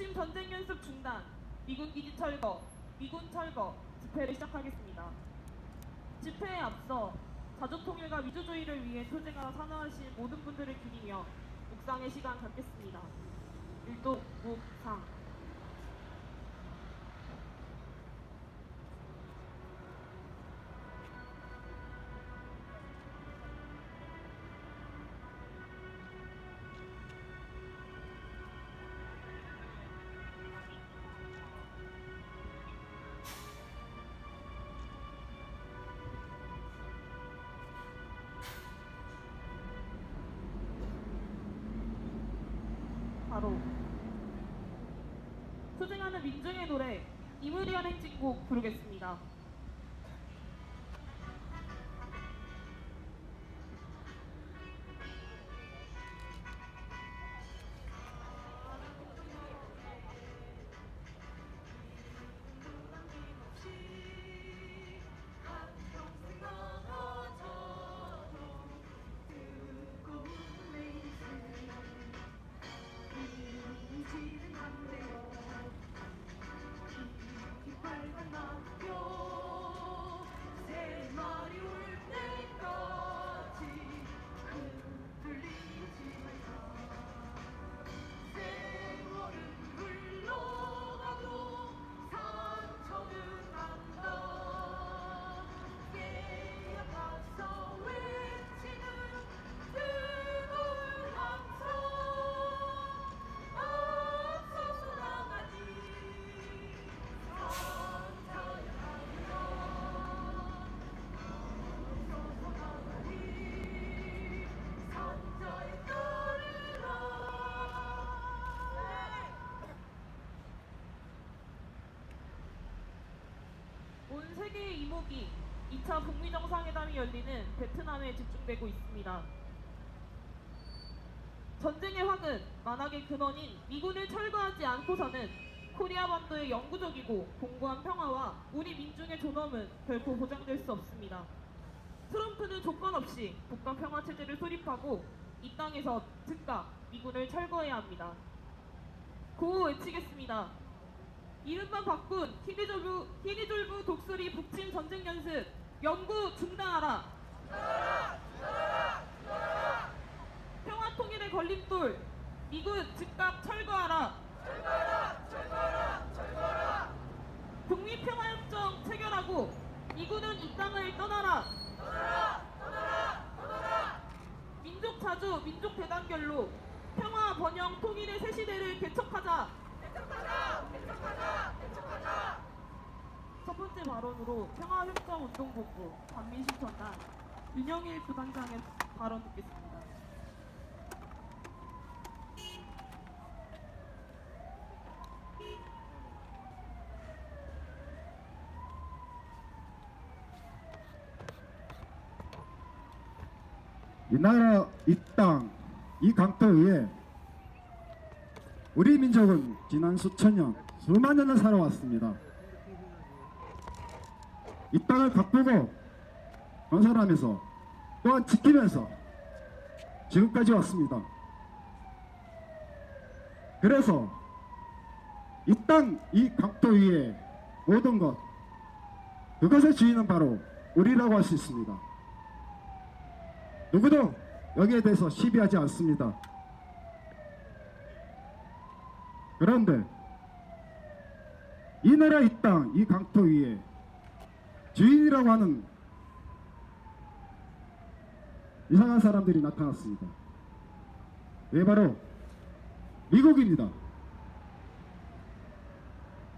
북침 전쟁 연습 중단, 미군 기지 철거, 미군 철거 집회를 시작하겠습니다. 집회에 앞서 자주 통일과 민주주의를 위해 투쟁하러 산화하신 모든 분들을 기리며 묵상의 시간 갖겠습니다. 일도 묵상. 바로 투쟁하는 민중의 노래 이무리한 행진곡 부르겠습니다. 온 세계의 이목이 2차 북미 정상회담이 열리는 베트남에 집중되고 있습니다. 전쟁의 확은 만악의 근원인 미군을 철거하지 않고서는 코리아 반도의 영구적이고 공고한 평화와 우리 민중의 존엄은 결코 보장될 수 없습니다. 트럼프는 조건 없이 국가 평화 체제를 수립하고 이 땅에서 즉각 미군을 철거해야 합니다. 구호 외치겠습니다. 이름만 바꾼 히리졸브, 히리졸브 독수리 북침 전쟁 연습 영구 중단하라. 평화 통일의 걸림돌 미군 즉각 철거하라. 북미 평화협정 체결하고 미군은 이 땅을 떠나라. 민족 자주 민족 대단결로 평화 번영 통일의 새 시대를 개척하자. 첫 번째 발언으로 평화협정운동본부 반민신천단 윤영일 부단장의 발언 듣겠습니다. 이 나라, 이 땅, 이 강터 위에 우리 민족은 지난 수천 년, 수만 년을 살아왔습니다. 이 땅을 가꾸고 건설하면서 또한 지키면서 지금까지 왔습니다. 그래서 이 땅, 이 강터 위에 모든 것, 그것의 주인은 바로 우리라고 할 수 있습니다. 누구도 여기에 대해서 시비하지 않습니다. 그런데 이 나라 이 땅, 이 강토 위에 주인이라고 하는 이상한 사람들이 나타났습니다. 왜 바로 미국입니다.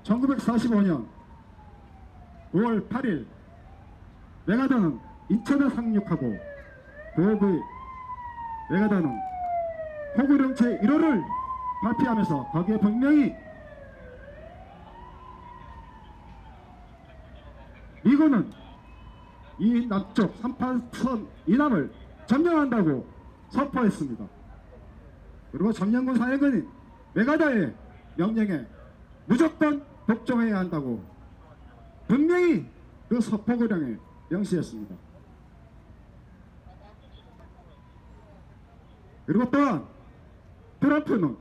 1945년 5월 8일 메가더는 인천에 상륙하고 도읍의 메가더는 포구령체 1호를 발표하면서 거기에 분명히 미군은 이 남쪽 3파선 이남을 점령한다고 선포했습니다. 그리고 점령군 사령관인 메가다의 명령에 무조건 복종해야 한다고 분명히 그 서포구령에 명시했습니다. 그리고 또한 트럼프는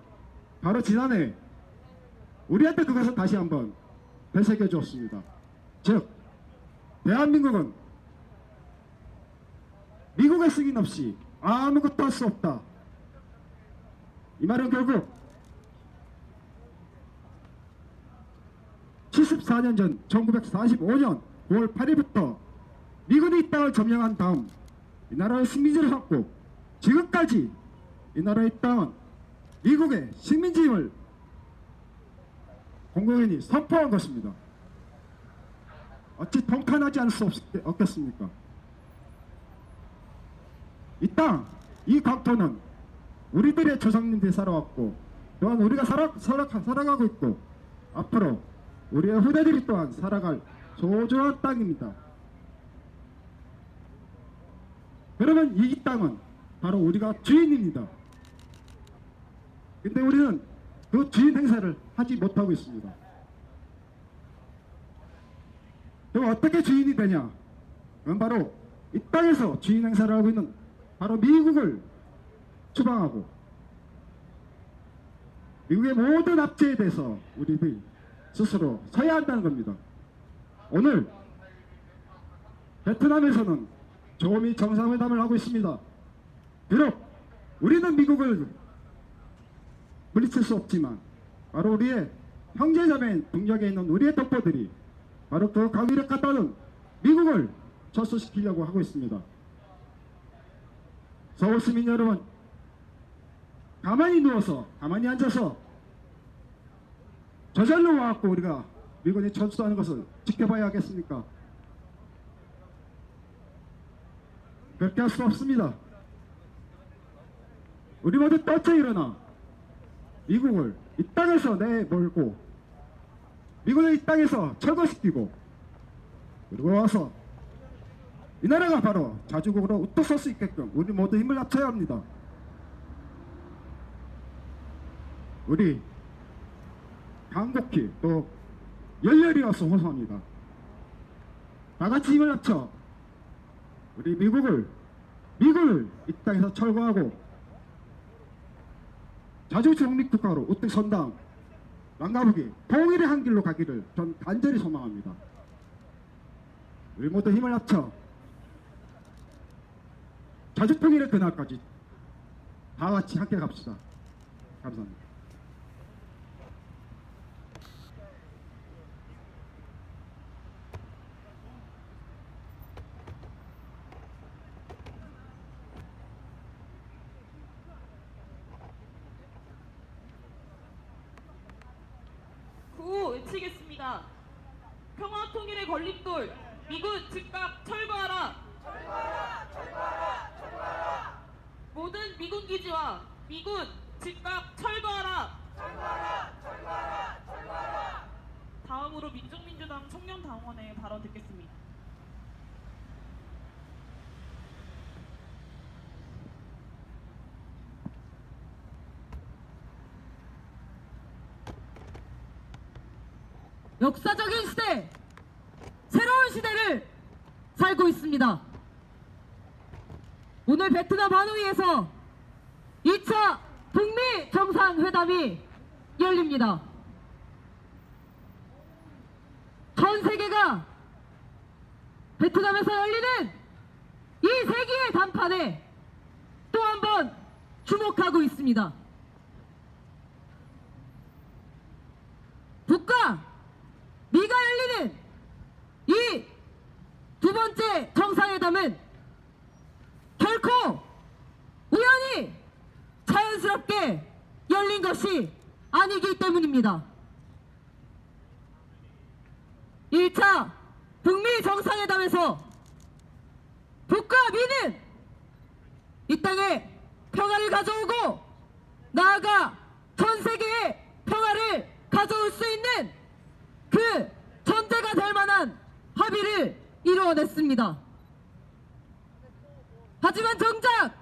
바로 지난해 우리한테 그것을 다시 한번 되새겨 주었습니다. 즉 대한민국은 미국의 승인 없이 아무것도 할 수 없다. 이 말은 결국 74년 전 1945년 9월 8일부터 미군이 이 땅을 점령한 다음 이 나라의 식민지를 삼고 지금까지 이 나라의 땅은 미국의 식민지임을 공공연히 선포한 것입니다. 어찌 통탄하지 않을 수 없, 없겠습니까? 이 땅, 이 강토는 우리들의 조상님들이 살아왔고 또한 우리가 살아, 살아, 살아가고 있고 앞으로 우리의 후대들이 또한 살아갈 소중한 땅입니다. 그러면 이 땅은 바로 우리가 주인입니다. 근데 우리는 그 주인 행사를 하지 못하고 있습니다. 그럼 어떻게 주인이 되냐? 그건 바로 이 땅에서 주인 행사를 하고 있는 바로 미국을 추방하고 미국의 모든 압제에 대해서 우리들 스스로 서야 한다는 겁니다. 오늘 베트남에서는 조미 정상회담을 하고 있습니다. 비록 우리는 미국을 물리칠 수 없지만 바로 우리의 형제자매인 동력에 있는 우리의 독보들이 바로 그 강위력 갖다는 미국을 철수시키려고 하고 있습니다. 서울 시민 여러분 가만히 누워서 가만히 앉아서 저절로 와갖고 우리가 미군이 철수하는 것을 지켜봐야 하겠습니까? 그렇게 할 수 없습니다. 우리 모두 떠쳐 일어나 미국을 이 땅에서 내몰고 미국을 이 땅에서 철거시키고 그리고 와서 이 나라가 바로 자주국으로 우뚝 설 수 있게끔 우리 모두 힘을 합쳐야 합니다. 우리 강곡히 또 열렬히 와서 호소합니다. 다 같이 힘을 합쳐 우리 미국을 미국을 이 땅에서 철거하고 자주 중립국가로 우뚝 선다 음 망가부기 통일의 한 길로 가기를 전 간절히 소망합니다. 우리 모두 힘을 합쳐 자주 통일의 그날까지 다 같이 함께 갑시다. 감사합니다. 구호 외치겠습니다. 평화 통일의 걸림돌 미군 즉각 철거하라. 모든 미군 기지와 미군 즉각 철거하라. 다음으로 민중민주당 청년당원의 발언 듣겠습니다. 역사적인 시대, 새로운 시대를 살고 있습니다. 오늘 베트남 하노이에서 2차 북미 정상회담이 열립니다. 전 세계가 베트남에서 열리는 이 세기의 단판에 또 한 번 주목하고 있습니다. 북과 미가 열리는 이 두 번째 정상회담은 결코 우연히 자연스럽게 열린 것이 아니기 때문입니다. 1차 북미 정상회담에서 북과 미는 이 땅에 평화를 가져오고 나아가 전 세계에 평화를 가져올 수 있는 그 전제가 될 만한 합의를 이루어냈습니다. 하지만 정작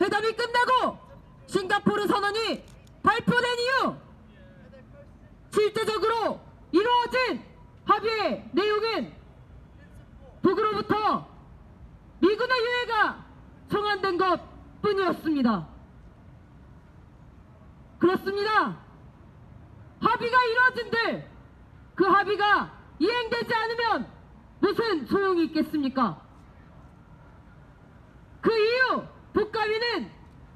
회담이 끝나고 싱가포르 선언이 발표된 이후 실제적으로 이루어진 합의의 내용은 북으로부터 미군의 유해가 청한된 것 뿐이었습니다. 그렇습니다. 합의 합의가 이루어진들 그 합의가 이행되지 않으면 무슨 소용이 있겠습니까? 그 이후 북가위는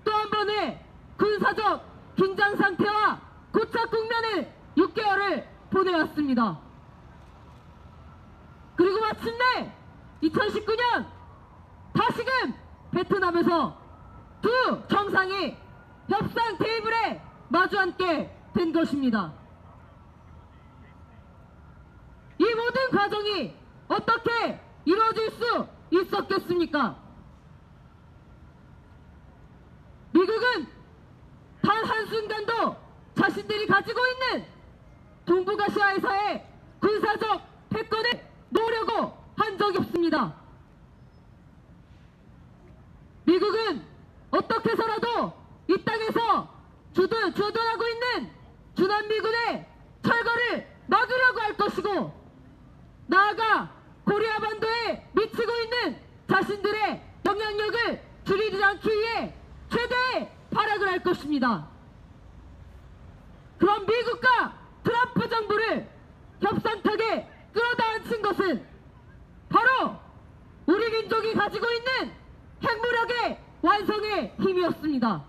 또 한 번의 군사적 긴장 상태와 고착 국면을 6개월을 보내왔습니다. 마침내 2019년 다시금 베트남에서 두 정상이 협상 테이블에 마주 앉게 된 것입니다. 이 모든 과정이 어떻게 이루어질 수 있었겠습니까? 미국은 단 한순간도 자신들이 가지고 있는 동북아시아에서의 군사적 패권을 놓으려고 한 적이 없습니다. 미국은 어떻게 해서라도 이 땅에서 주둔, 주둔하고 있는 주남미군의 철거를 막으려고 할 것이고 나아가 코리아 반도에 미치고 있는 자신들의 영향력을 줄이지 않기 위해 최대의 발악을 할 것입니다. 그럼 미국과 트럼프 정부를 협상탁에 끌어다 앉힌 것은 바로 우리 민족이 가지고 있는 핵무력의 완성의 힘이었습니다.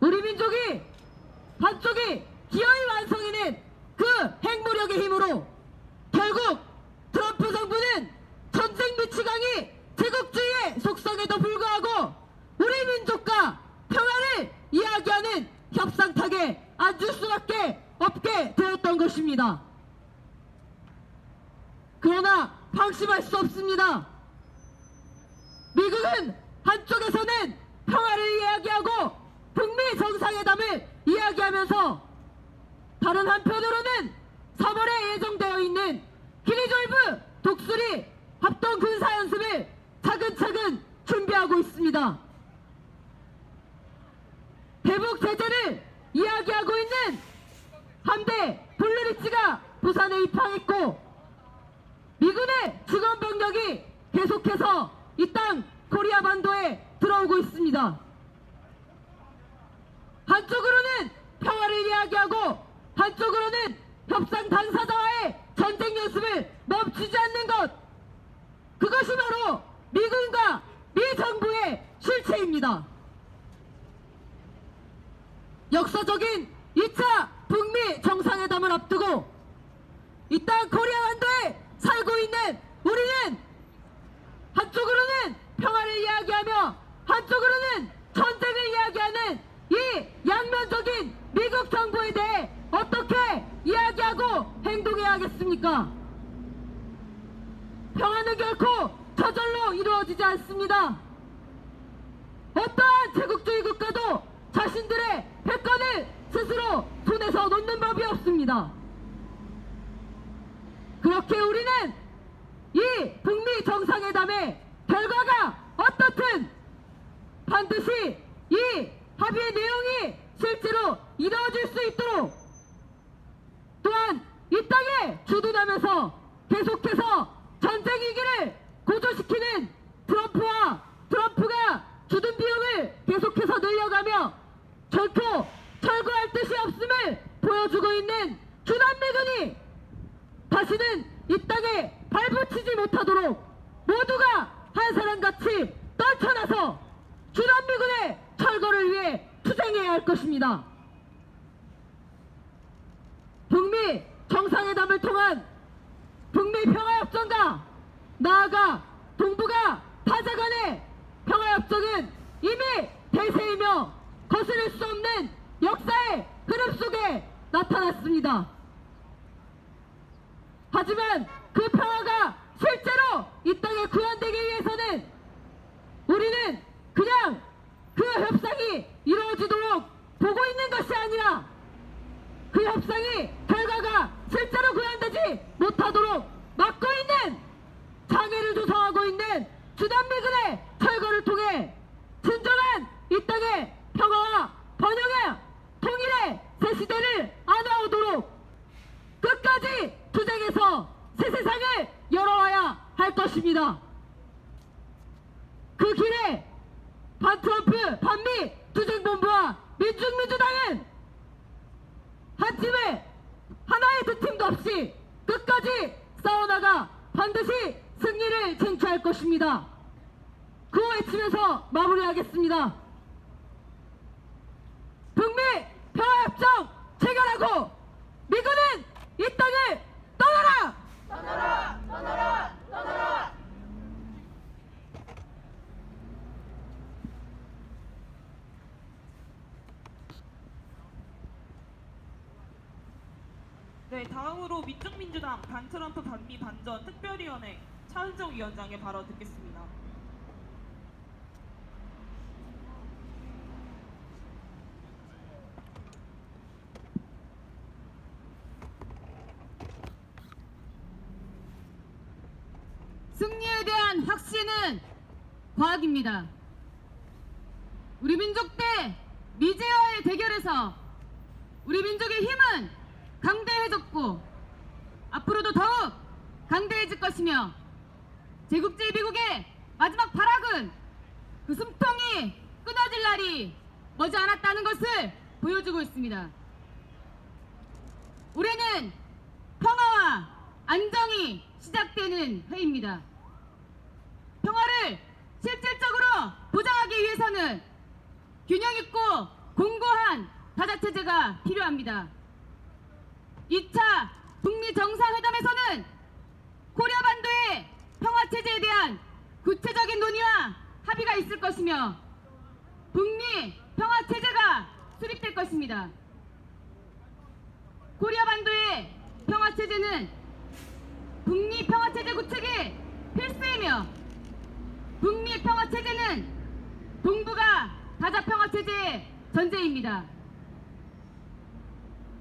우리 민족이 한쪽이 기어이 완성해낸 그 핵무력의 힘으로 결국 트럼프 정부는 전쟁 미치광이 제국주의의 속성에도 불구하고 우리 민족과 평화를 이야기하는 협상탁에 앉을 수밖에 없게 되었던 것입니다. 그러나 방심할 수 없습니다. 미국은 한쪽에서는 평화를 이야기하고 북미 정상회담을 이야기하면서 다른 한편으로는 3월에 예정되어 있는 기리졸브 독수리 합동 군사 연습을 차근차근 준비하고 있습니다. 대북 제재를 이야기하고 있는 함대 블루리치가 부산에 입항했고 미군의 직원 병력이 계속해서 이 땅 코리아 반도에 들어오고 있습니다. 한쪽으로는 평화를 이야기하고 한쪽으로는 협상 당사자와의 전쟁 연습을 멈추지 않는 것 그것이 바로 미군과 미 정부의 실체입니다. 역사적인 2차 북미 정상회담을 앞두고 이 땅 코리아 반도에 살고 있는 우리는 한쪽으로는 평화를 이야기하며 한쪽으로는 전쟁을 이야기하는 이 양면적인 미국 정부에 대해 어떻게 이야기하고 행동해야 하겠습니까? 평화는 결코 저절로 이루어지지 않습니다. 어떠한 제국주의 국가도 자신들의 패권을 스스로 손에서 놓는 법이 없습니다. 그렇게 우리는 이 북미 정상회담의 결과가 어떻든 반드시 이 합의의 내용이 실제로 이루어질 수 있도록 또한 이 땅에 주둔하면서 계속해서 전쟁 위기를 고조시키는 트럼프와 트럼프가 주둔 비용을 계속해서 늘려가며 결코 철거할 뜻이 없음을 보여주고 있는 주남미군이 다시는 이 땅에 발붙이지 못하도록 모두가 한 사람같이 떨쳐나서 주남미군의 철거를 위해 투쟁해야 할 것입니다. 북미 정상회담을 통한 북미 평화협정과 나아가 동북아 타자 간의 평화협정은 이미 대세이며 거스를 수 없는 역사의 흐름 속에 나타났습니다. 하지만 그 평화가 실제로 이 땅에 구현되기 위해서는 우리는 그냥 그 협상이 이루어지도록 보고 있는 것이 아니라 그 협상이 결과가 실제로 구현되지 못하도록 막고 있는 장애를 조성하고 있는 주단미군의 철거를 통해 진정한 이 땅의 평화와 번영의 통일의 새 시대를 안아오도록 끝까지 투쟁해서 새 세상을 열어와야 할 것입니다. 그 길에 반트럼프 반미 투쟁본부와 민중민주당은 한 팀에 하나의 두 팀도 없이 끝까지 싸워나가 반드시 승리를 쟁취할 것입니다. 그 외치면서 마무리하겠습니다. 북미 평화협정 체결하고 미군은 이 땅을 떠나라! 네, 다음으로 민중민주당 반 트럼프 반미 반전 특별위원회 차은정 위원장의 발언 듣겠습니다. 승리에 대한 확신은 과학입니다. 우리 민족 대 미제와의 대결에서 우리 민족의 힘은 강대해졌고 앞으로도 더욱 강대해질 것이며 제국주의 미국의 마지막 발악은 그 숨통이 끊어질 날이 머지 않았다는 것을 보여주고 있습니다. 올해는 평화와 안정이 시작되는 해입니다. 실질적으로 보장하기 위해서는 균형 있고 공고한 다자체제가 필요합니다. 2차 북미 정상회담에서는 코리아 반도의 평화체제에 대한 구체적인 논의와 합의가 있을 것이며 북미 평화체제가 수립될 것입니다. 코리아 반도의 평화체제는 북미 평화체제 구축이 필수이며 북미 평화 체제는 동북아 다자 평화 체제의 전제입니다.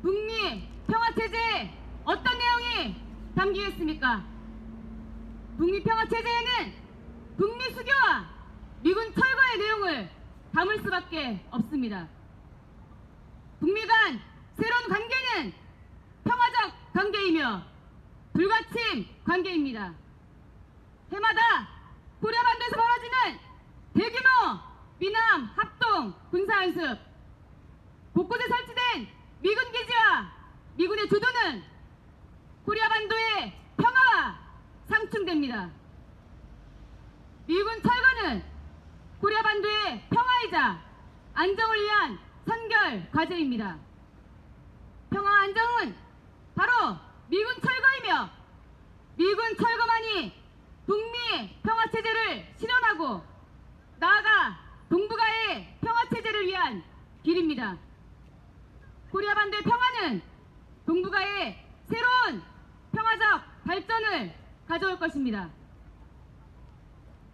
북미 평화 체제에 어떤 내용이 담겨 있습니까? 북미 평화 체제에는 북미 수교와 미군 철거의 내용을 담을 수밖에 없습니다. 북미 간 새로운 관계는 평화적 관계이며 불가침 관계입니다. 해마다 코리아 반도에서 벌어지는 대규모 미남 합동 군사연습 곳곳에 설치된 미군 기지와 미군의 주도는 코리아 반도의 평화와 상충됩니다. 미군 철거는 코리아 반도의 평화이자 안정을 위한 선결 과제입니다. 평화 안정은 바로 미군 철거이며 미군 철거만이 북미 평화 체제를 실현하고 나아가 동북아의 평화 체제를 위한 길입니다. 코리아 반도의 평화는 동북아의 새로운 평화적 발전을 가져올 것입니다.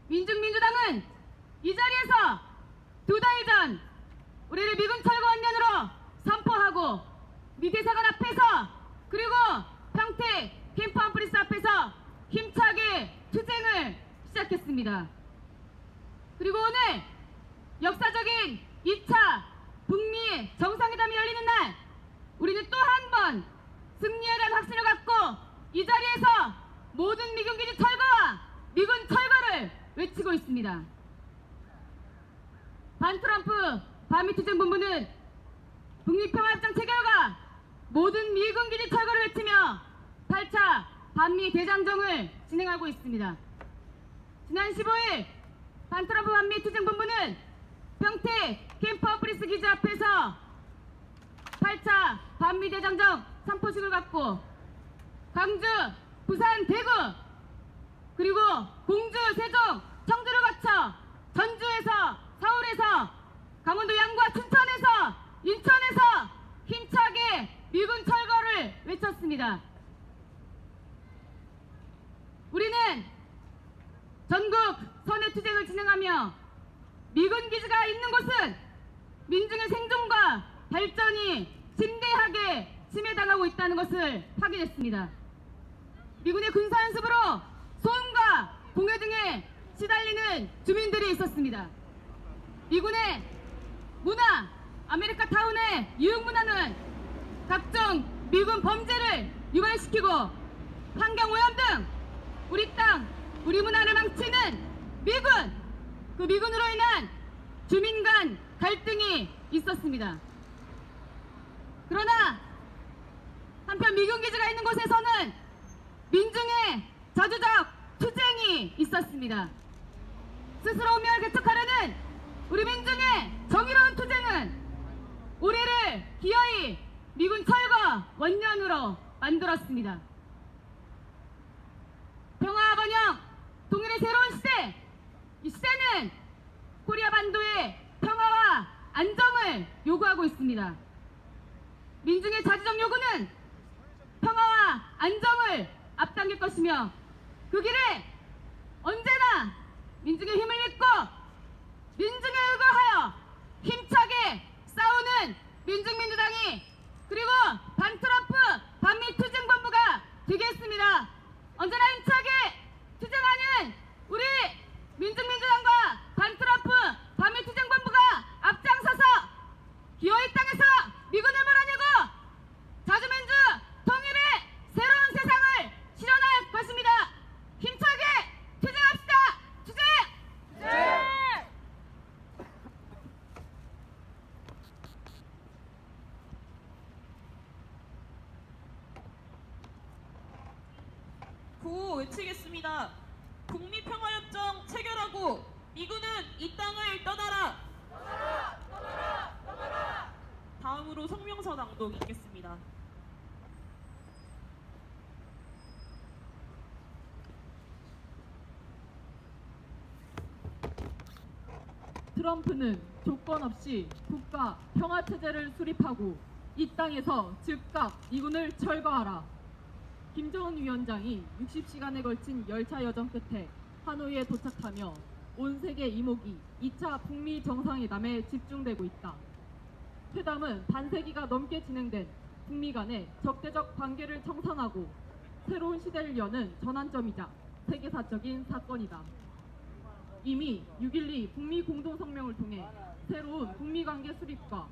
민중민주당은 이 자리에서 두 달 전 우리를 미군 철거 원년으로 선포하고 미대사관 앞에서 그리고 평택 캠프 안프리스 앞에서 힘차게 투쟁을 시작했습니다. 그리고 오늘 역사적인 2차 북미 정상회담이 열리는 날 우리는 또 한 번 승리에 대한 확신을 갖고 이 자리에서 모든 미군 기지 철거와 미군 철거를 외치고 있습니다. 반 트럼프 반미 투쟁 본부는 북미 평화협정 체결과 모든 미군 기지 철거를 외치며 8차 반미 대장정을 진행하고 있습니다. 지난 15일 반트럼프 반미 투쟁본부는 평택 캠프 어프리스 기지 앞에서 8차 반미 대장정 선포식을 갖고 광주, 부산, 대구 그리고 공주, 세종, 청주를 거쳐 전주에서 서울에서 강원도 양과 춘천에서 인천에서 힘차게 미군 철거를 외쳤습니다. 우리는 전국 선해 투쟁을 진행하며 미군 기지가 있는 곳은 민중의 생존과 발전이 심대하게 침해당하고 있다는 것을 확인했습니다. 미군의 군사연습으로 소음과 공해 등에 시달리는 주민들이 있었습니다. 미군의 문화, 아메리카 타운의 유흥문화는 각종 미군 범죄를 유발시키고 환경오염 등 우리 땅, 우리 문화를 망치는 미군, 그 미군으로 인한 주민 간 갈등이 있었습니다. 그러나 한편 미군 기지가 있는 곳에서는 민중의 자주적 투쟁이 있었습니다. 스스로 운명을 개척하려는 우리 민중의 정의로운 투쟁은 우리를 기어이 미군 철거 원년으로 만들었습니다. 번영 동일의 새로운 시대 이 시대는 코리아 반도의 평화와 안정을 요구하고 있습니다. 민중의 자주적 요구는 평화와 안정을 앞당길 것이며 그 길에 언제나 민중의 힘을 믿고 민중에 의거하여 힘차게 싸우는 민중민주당이 그리고 반트럼프 반미 투쟁본부가 되겠습니다. 언제나 힘차게 투쟁하는 우리 민중민주당과 반트럼프 반미 투쟁본부가 앞장서서 기어이 땅에서 미군을 몰아내고 자주민주 통일의 새로운 세상을 실현할 것입니다. 힘차게 투쟁합시다. 투쟁! 구호 외치겠습니다. 북미평화협정 체결하고 미군은 이 땅을 떠나라. 다음으로 성명서 낭독 있겠습니다. 트럼프는 조건 없이 국가 평화 체제를 수립하고 이 땅에서 즉각 미군을 철거하라. 김정은 위원장이 60시간에 걸친 열차 여정 끝에 하노이에 도착하며 온 세계 이목이 2차 북미 정상회담에 집중되고 있다. 회담은 반세기가 넘게 진행된 북미 간의 적대적 관계를 청산하고 새로운 시대를 여는 전환점이자 세계사적인 사건이다. 이미 6.12 북미 공동성명을 통해 새로운 북미 관계 수립과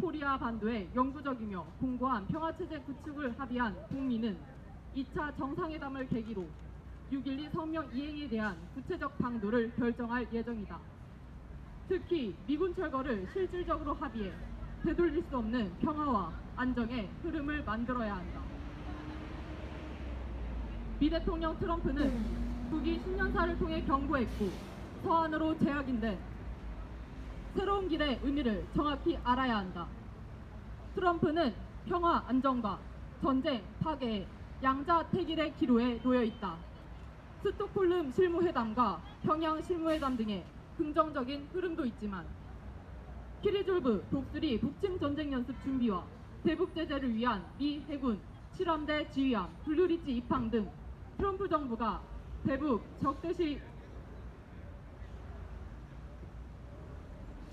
코리아 반도의 영구적이며 공고한 평화체제 구축을 합의한 북미는 2차 정상회담을 계기로 6.12 성명 이행에 대한 구체적 방도를 결정할 예정이다. 특히 미군 철거를 실질적으로 합의해 되돌릴 수 없는 평화와 안정의 흐름을 만들어야 한다. 미 대통령 트럼프는 북이 10년사를 통해 경고했고 서한으로 제약인데 새로운 길의 의미를 정확히 알아야 한다. 트럼프는 평화 안정과 전쟁 파괴의 양자택일의 기로에 놓여 있다. 스톡홀름 실무회담과 평양 실무회담 등의 긍정적인 흐름도 있지만 키리졸브 독수리 북침 전쟁 연습 준비와 대북 제재를 위한 미 해군 실험대 지휘함 블루리지 입항 등 트럼프 정부가 대북 적대시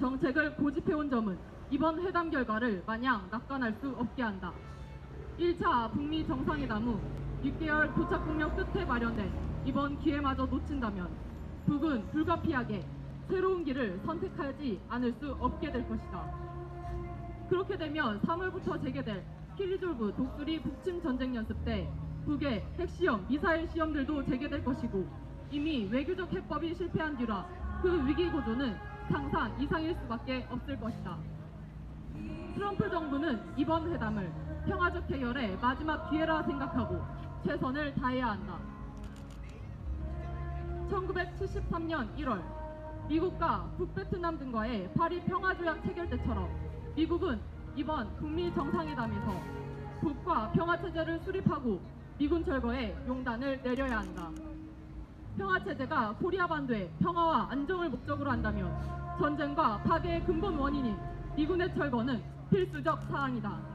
정책을 고집해온 점은 이번 회담 결과를 마냥 낙관할 수 없게 한다. 1차 북미 정상회담 후 6개월 도착 국면 끝에 마련된 이번 기회마저 놓친다면 북은 불가피하게 새로운 길을 선택하지 않을 수 없게 될 것이다. 그렇게 되면 3월부터 재개될 키리졸브 독수리 북침 전쟁 연습 때 북의 핵시험, 미사일 시험들도 재개될 것이고 이미 외교적 해법이 실패한 뒤라 그 위기 구조는 상상 이상일 수밖에 없을 것이다. 트럼프 정부는 이번 회담을 평화적 해결의 마지막 기회라 생각하고 최선을 다해야 한다. 1973년 1월 미국과 북베트남 등과의 파리 평화조약 체결 때처럼 미국은 이번 북미 정상회담에서 북과 평화체제를 수립하고 미군 철거에 용단을 내려야 한다. 평화체제가 코리아 반도의 평화와 안정을 목적으로 한다면 전쟁과 파괴의 근본 원인인 미군의 철거는 필수적 사항이다.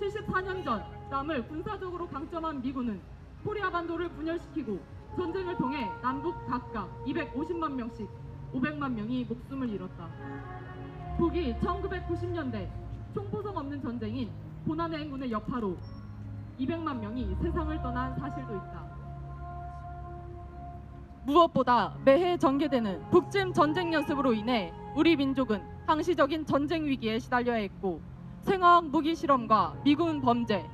74년 전 남을 군사적으로 강점한 미군은 코리아 반도를 분열시키고 전쟁을 통해 남북 각각 250만 명씩 500만 명이 목숨을 잃었다. 북이 1990년대 총포성 없는 전쟁인 고난의 행군의 여파로 200만 명이 세상을 떠난 사실도 있다. 무엇보다 매해 전개되는 북침 전쟁 연습으로 인해 우리 민족은 항시적인 전쟁 위기에 시달려야 했고 생화학 무기 실험과 미군 범죄,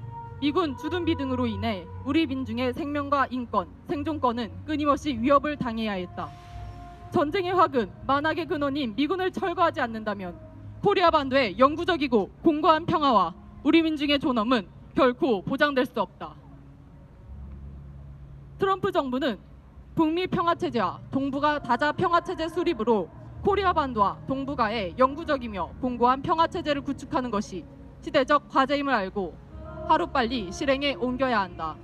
미군 주둔비 등으로 인해 우리 민중의 생명과 인권, 생존권은 끊임없이 위협을 당해야 했다. 전쟁의 화근, 만악의 근원인 미군을 철거하지 않는다면 코리아 반도의 영구적이고 공고한 평화와 우리 민중의 존엄은 결코 보장될 수 없다. 트럼프 정부는 북미 평화 체제와 동북아 다자 평화 체제 수립으로 코리아 반도와 동북아에 영구적이며 공고한 평화 체제를 구축하는 것이 시대적 과제임을 알고 하루빨리 실행에 옮겨야 한다.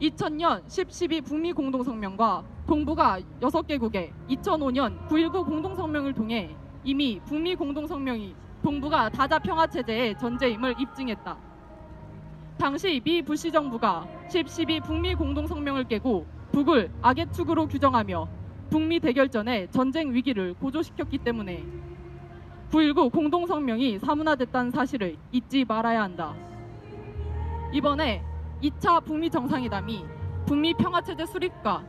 2000년 10.12 북미 공동성명과 동북아 6개국의 2005년 9.19 공동성명을 통해 이미 북미 공동성명이 동북아 다자 평화 체제의 전제임을 입증했다. 당시 미 부시 정부가 10.12 북미 공동성명을 깨고 북을 악의 축으로 규정하며 북미 대결전의 전쟁 위기를 고조시켰기 때문에 9.19 공동성명이 사문화됐다는 사실을 잊지 말아야 한다. 이번에 2차 북미 정상회담이 북미 평화체제 수립과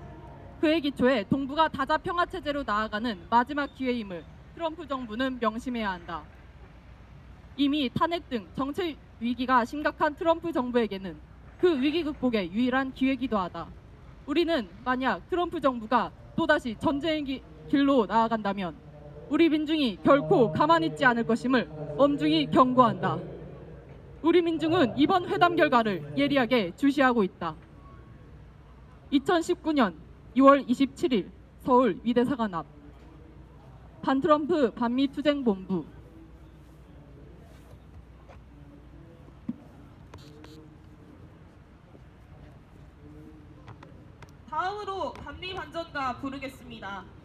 그의 기초에 동북아 다자 평화체제로 나아가는 마지막 기회임을 트럼프 정부는 명심해야 한다. 이미 탄핵 등 정치 위기가 심각한 트럼프 정부에게는 그 위기 극복의 유일한 기회기도 하다. 우리는 만약 트럼프 정부가 또다시 전쟁의 기- 길로 나아간다면 우리 민중이 결코 가만히 있지 않을 것임을 엄중히 경고한다. 우리 민중은 이번 회담 결과를 예리하게 주시하고 있다. 2019년 2월 27일 서울 위대사관 앞 반트럼프 반미 투쟁 본부 다음으로 반미 반전가 부르겠습니다.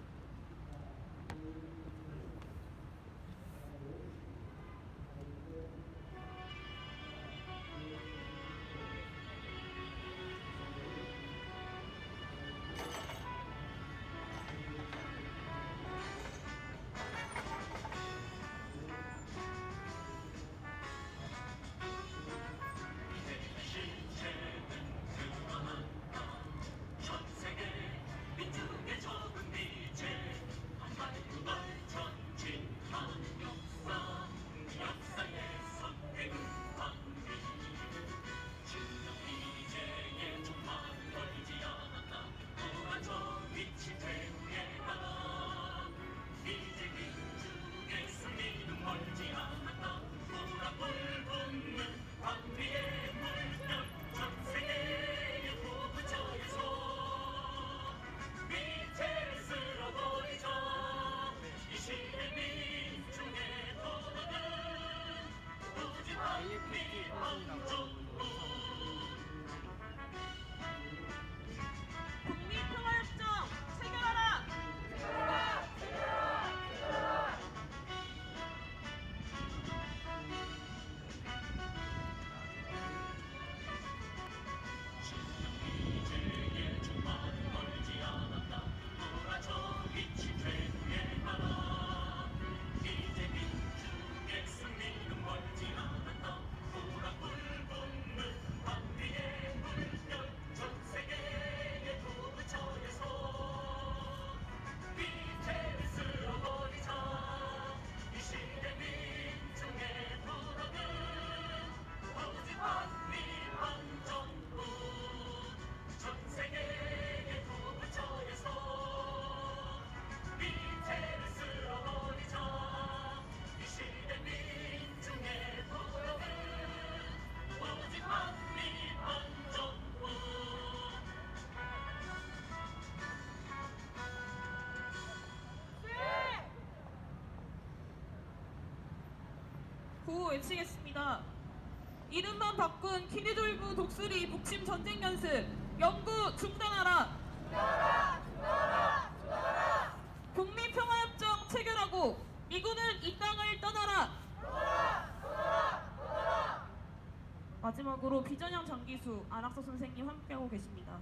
구호 외치겠습니다. 이름만 바꾼 키네돌브 독수리 북침 전쟁 연습 연구 중단하라. 북미 평화협정 체결하고 미군은 이 땅을 떠나라. 마지막으로 비전형 장기수 안학서 선생님 함께하고 계십니다.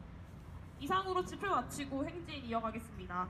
이상으로 집회 마치고 행진 이어가겠습니다.